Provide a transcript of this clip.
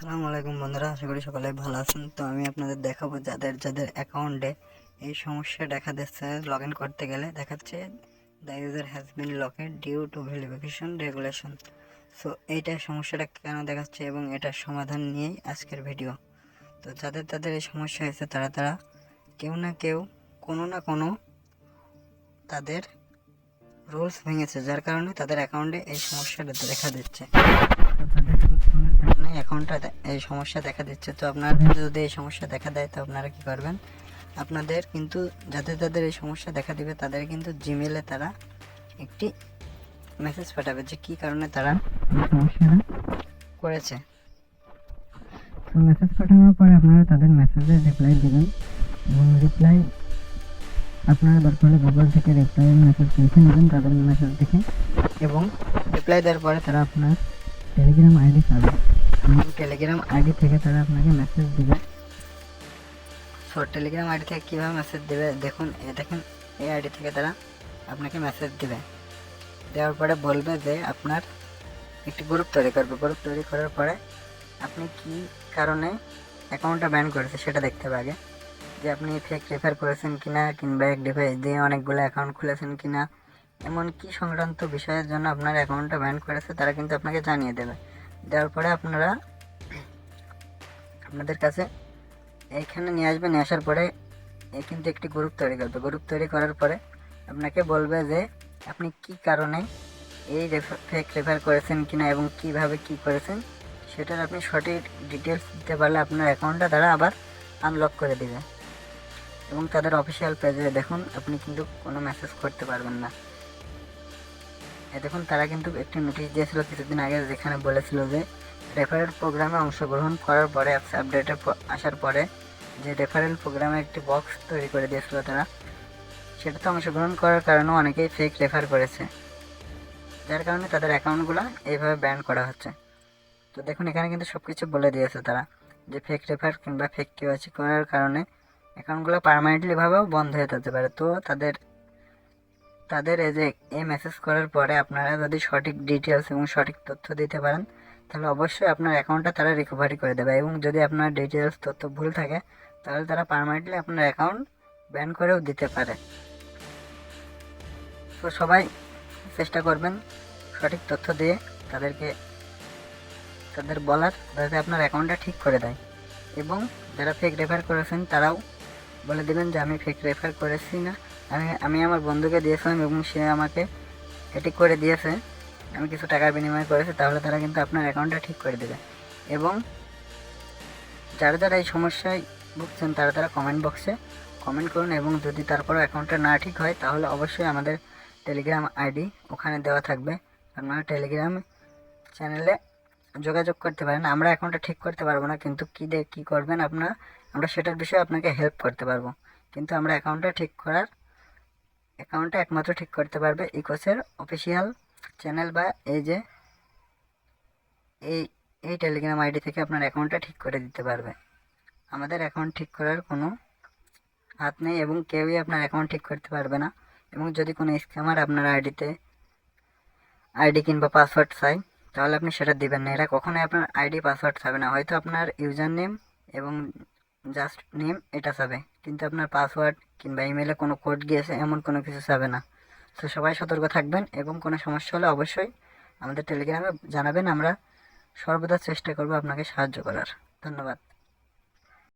আসসালামু আলাইকুম বন্ধুরা, আশা করি সকলে ভালো আছেন। তো আমি আপনাদের দেখাবো যাদের যাদের অ্যাকাউন্টে এই সমস্যা দেখা দিচ্ছে লগ ইন করতে গেলে, দেখাচ্ছে the user has been locked due to verification regulation so এইটা সমস্যাটা কেন দেখাচ্ছে এবং এটার সমাধান নিয়েই আজকের ভিডিও তো যাদের তাদের এই সমস্যা হয়েছে, তারা তারা কেউ না কেউ, কোনো না কোনো তাদের রুলস ভেঙেছে, যার কারণে তাদের অ্যাকাউন্টে এই সমস্যাটা দেখা দিচ্ছে। কারণে অ্যাকাউন্টটা এই সমস্যা দেখা দিচ্ছে। তো আপনাদের যদি এই সমস্যা দেখা দেয়, তো আপনারা কি করবেন? আপনাদের কিন্তু যাদের যাদের এই সমস্যা দেখা দিবে, তাদের কিন্তু জিমেলে তারা একটি মেসেজ পাঠাবে যে কী কারণে তারা করেছে। তো মেসেজ পাঠানোর পরে আপনারা তাদের মেসেজে রিপ্লাই দেবেন। এবং রিপ্লাই আপনারা দরকার হলে গুগল থেকে রিপ্লাই মেসেজ লিখে নেবেন, তাদের মেসেজ দেখে। এবং রিপ্লাই দেওয়ার পরে তারা আপনার টেলিগ্রাম আইডি পাবে। এবং টেলিগ্রাম আইডি থেকে তারা আপনাকে মেসেজ দেবে। সো টেলিগ্রাম আইডি থেকে কীভাবে মেসেজ দেবে? দেখুন দেখেন এই আইডি থেকে তারা আপনাকে মেসেজ দেবে। দেওয়ার পরে বলবে যে আপনার একটি গ্রুপ তৈরি করবে। গ্রুপ তৈরি করার পরে আপনি কি কারণে অ্যাকাউন্টটা ব্যান করেছে সেটা দেখতে আগে। যে আপনি ফেক রেফার করেছেন কিনা, কিংবা এক ডিভাইস দিয়ে অনেকগুলো অ্যাকাউন্ট খুলেছেন কিনা এমন কি সংক্রান্ত বিষয়ের জন্য আপনার অ্যাকাউন্টটা ব্যান করেছে, তারা কিন্তু আপনাকে জানিয়ে দেবে। দেওয়ার পরে আপনারা আপনাদের কাছে এইখানে নিয়ে আসবে নিয়ে আসার পরে কিন্তু একটি গ্রুপ তৈরি করবে। গ্রুপ তৈরি করার পরে আপনাকে বলবে যে, আপনি কি কারণে এই ফেক রেফার করেছেন কিনা এবং কীভাবে কি করেছেন, সেটার আপনি সঠিক ডিটেলস দিতে পারলে আপনার অ্যাকাউন্টটা তারা আবার আনলক করে দেবে। এবং তাদের অফিসিয়াল পেজে দেখুন, আপনি কিন্তু কোনো মেসেজ করতে পারবেন না। দেখুন, তারা কিন্তু একটি নোটিশ দিয়েছিল কিছুদিন আগে যেখানে বলেছিল যে রেফারেল প্রোগ্রামে অংশগ্রহণ করার পরে অ্যাপস আপডেটে আসার পরে যে রেফারেল প্রোগ্রামে একটি বক্স তৈরি করে দিয়েছিল তারা, সেটাতে অংশগ্রহণ করার কারণেও অনেকেই ফেক রেফার করেছে। যার কারণে তাদের অ্যাকাউন্টগুলো এইভাবে ব্যান করা হচ্ছে। তো দেখুন, এখানে কিন্তু সব কিছু বলে দিয়েছে তারা যে ফেক রেফার কিংবা ফেক কেওয়াইসি করার কারণে অ্যাকাউন্টগুলো পারমানেন্টলিভাবেও বন্ধ হয়ে যেতে পারে। তো তাদের তাদের এই যে এই মেসেজ করার পরে আপনারা যদি সঠিক ডিটেলস এবং সঠিক তথ্য দিতে পারেন, তাহলে অবশ্যই আপনার অ্যাকাউন্টটা তারা রিকভারি করে দেবে। এবং যদি আপনার ডিটেলস তথ্য ভুল থাকে, তাহলে তারা পারমানেন্টলি আপনার অ্যাকাউন্ট ব্যান করেও দিতে পারে। তো সবাই চেষ্টা করবেন সঠিক তথ্য দিয়ে তাদেরকে, তাদের বলার, যাতে আপনার অ্যাকাউন্টটা ঠিক করে দেয়। এবং যারা ফেক রেফার করেছেন, তারাও বলে দেবেন যে, আমি ফেক রেফার করেছি না। আমি আমি আমার বন্ধুকে দিয়েছিলাম এবং সে আমাকে এটি করে দিয়েছে। আমি কিছু টাকার বিনিময় করেছি, তাহলে তারা কিন্তু আপনার অ্যাকাউন্টটা ঠিক করে দেবে। এবং যারা যারা এই সমস্যায় ভুগছেন, তারা তারা কমেন্ট বক্সে কমেন্ট করুন এবং যদি তারপরও অ্যাকাউন্টটা না ঠিক হয়, তাহলে অবশ্যই আমাদের টেলিগ্রাম আইডি ওখানে দেওয়া থাকবে। আপনারা টেলিগ্রাম চ্যানেলে যোগাযোগ করতে পারেন। আমরা অ্যাকাউন্টটা ঠিক করতে পারব না, কিন্তু কী দিয়ে কী করবেন আপনারা, আমরা সেটার বিষয়ে আপনাকে হেল্প করতে পারব। কিন্তু আমরা অ্যাকাউন্টটা ঠিক করার অ্যাকাউন্টটা একমাত্র ঠিক করতে পারবে ইকোসের অফিসিয়াল চ্যানেল বা এই যে এই এই টেলিগ্রাম আইডি থেকে আপনার অ্যাকাউন্টটা ঠিক করে দিতে পারবে। আমাদের অ্যাকাউন্ট ঠিক করার কোনো হাত নেই এবং কেউই আপনার অ্যাকাউন্ট ঠিক করতে পারবে না এবং যদি কোনো স্ক্যামার আপনার আইডিতে আইডি কিংবা পাসওয়ার্ড চাই, তাহলে আপনি সেটা দিবেন না। এরা কখনোই আপনার আইডি, পাসওয়ার্ড চাবে না। হয়তো আপনার ইউজার নেম এবং জাস্ট নেম, এটা চাবে। কিন্তু আপনার পাসওয়ার্ড কিংবা ইমেলে কোনো কোড গিয়েছে, এমন কোনো কিছু চাবে না। তো সবাই সতর্ক থাকবেন এবং কোনো সমস্যা হলে অবশ্যই আমাদের টেলিগ্রামে জানাবেন, আমরা সর্বদা চেষ্টা করব আপনাকে সাহায্য করার। ধন্যবাদ।